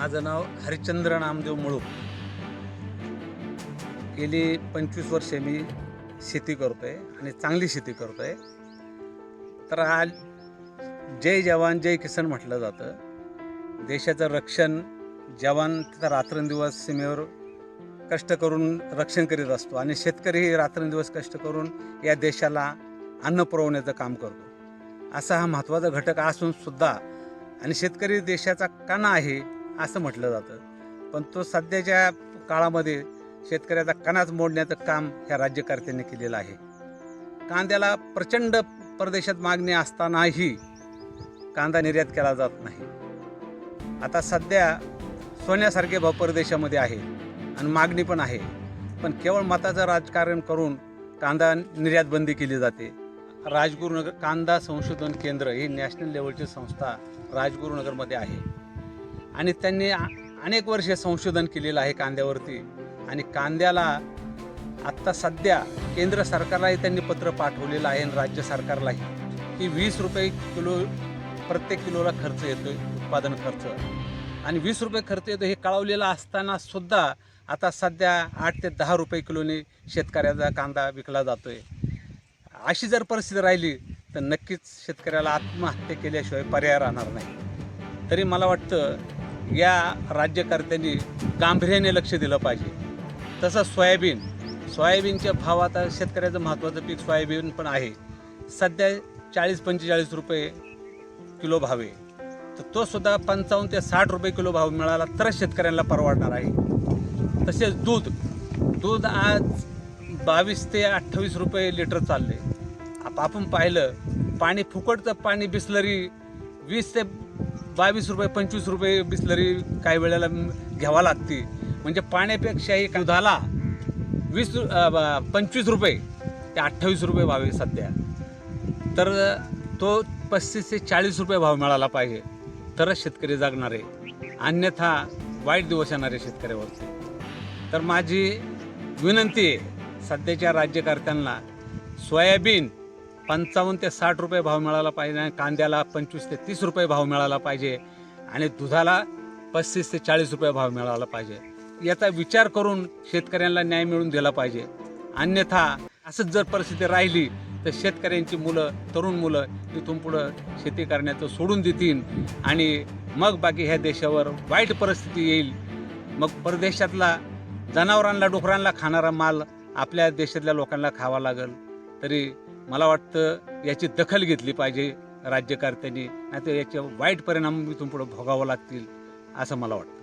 माझं नाव हरिश्चंद्र नामदेव मुळूक गेली पंचवीस वर्षे मी शेती करतो आहे आणि चांगली शेती करतो आहे तर हा जय जवान जय किसान म्हटलं जातं. देशाचं रक्षण जवान तिथं रात्रंदिवस सीमेवर कष्ट करून रक्षण करीत असतो आणि शेतकरीही रात्रंदिवस कष्ट करून या देशाला अन्न पुरवण्याचं काम करतो. असा हा महत्त्वाचा घटक असूनसुद्धा आणि शेतकरी देशाचा कणा आहे असं म्हटलं जातं. पण तो सध्याच्या काळामध्ये शेतकऱ्याचा कणाच मोडण्याचं काम ह्या राज्यकर्त्यांनी केलेलं आहे. कांद्याला प्रचंड परदेशात मागणी असतानाही कांदा निर्यात केला जात नाही. आता सध्या सोन्यासारखे भाव परदेशामध्ये आहे आणि मागणी पण आहे. पण केवळ मताचं राजकारण करून कांदा निर्यात बंदी केली जाते. राजगुरुनगर कांदा संशोधन केंद्र ही नॅशनल लेवलची संस्था राजगुरुनगरमध्ये आहे. आणि त्यांनी आ- अनेक वर्षे संशोधन केलेलं आहे कांद्यावरती. आणि कांद्याला आत्ता सध्या केंद्र सरकारलाही त्यांनी पत्र पाठवलेलं आहे आणि राज्य सरकारलाही. की वीस रुपये किलो प्रत्येक किलोला खर्च येतो उत्पादन खर्च. आणि वीस रुपये खर्च येतो हे कळवलेलं असताना सुद्धा आता सध्या आठ ते दहा रुपये किलोने शेतकऱ्याचा कांदा विकला जातोय. अशी जर परिस्थिती राहिली तर नक्कीच शेतकऱ्याला आत्महत्या केल्याशिवाय पर्याय राहणार नाही. तरी मला वाटतं या राज्यकर्त्यांनी गांभीर्याने लक्ष दिलं पाहिजे. तसं सोयाबीन सोयाबीनच्या भाव आता शेतकऱ्याचं महत्त्वाचं पीक सोयाबीन पण आहे. सध्या चाळीस पंचेचाळीस रुपये किलो भाव आहे. तर तो सुद्धा पंचावन्न ते साठ रुपये किलो भाव मिळाला तरच शेतकऱ्यांना परवडणार आहे. तसेच दूध दूध आज बावीस ते अठ्ठावीस रुपये लिटर चालले आप आपण पाहिलं पाणी फुकटचं पाणी बिसलरी वीस ते बावीस रुपये पंचवीस रुपये बिसलरी काही वेळेला घ्यावा लागते. म्हणजे पाण्यापेक्षाही दुधाला वीस पंचवीस रुपये ते अठ्ठावीस रुपये भाव आहे सध्या. तर तो पस्तीस ते चाळीस रुपये भाव मिळाला पाहिजे. तरच शेतकरी जागणार. आहे अन्यथा वाईट दिवस येणार आहे शेतकऱ्यावरती तर माझी विनंती आहे सध्याच्या राज्यकर्त्यांना सोयाबीन पंचावन्न ते साठ रुपये भाव मिळाला पाहिजे आणि कांद्याला पंचवीस ते तीस रुपये भाव मिळाला पाहिजे आणि दुधाला पस्तीस ते चाळीस रुपये भाव मिळाला पाहिजे. याचा विचार करून शेतकऱ्यांना न्याय मिळून दिला पाहिजे. अन्यथा असंच जर परिस्थिती राहिली तर शेतकऱ्यांची मुलं तरुण मुलं इथून पुढं शेती करण्याचं सोडून देतील आणि मग बाकी ह्या देशावर वाईट परिस्थिती येईल. मग परदेशातला जनावरांना डुकरांना खाणारा माल आपल्या देशातल्या लोकांना खावा लागेल. तरी मला वाटतं याची दखल घेतली पाहिजे राज्यकर्त्यांनी नाही तर याचे वाईट परिणाम इथून पुढे भोगावं लागतील असं मला वाटतं.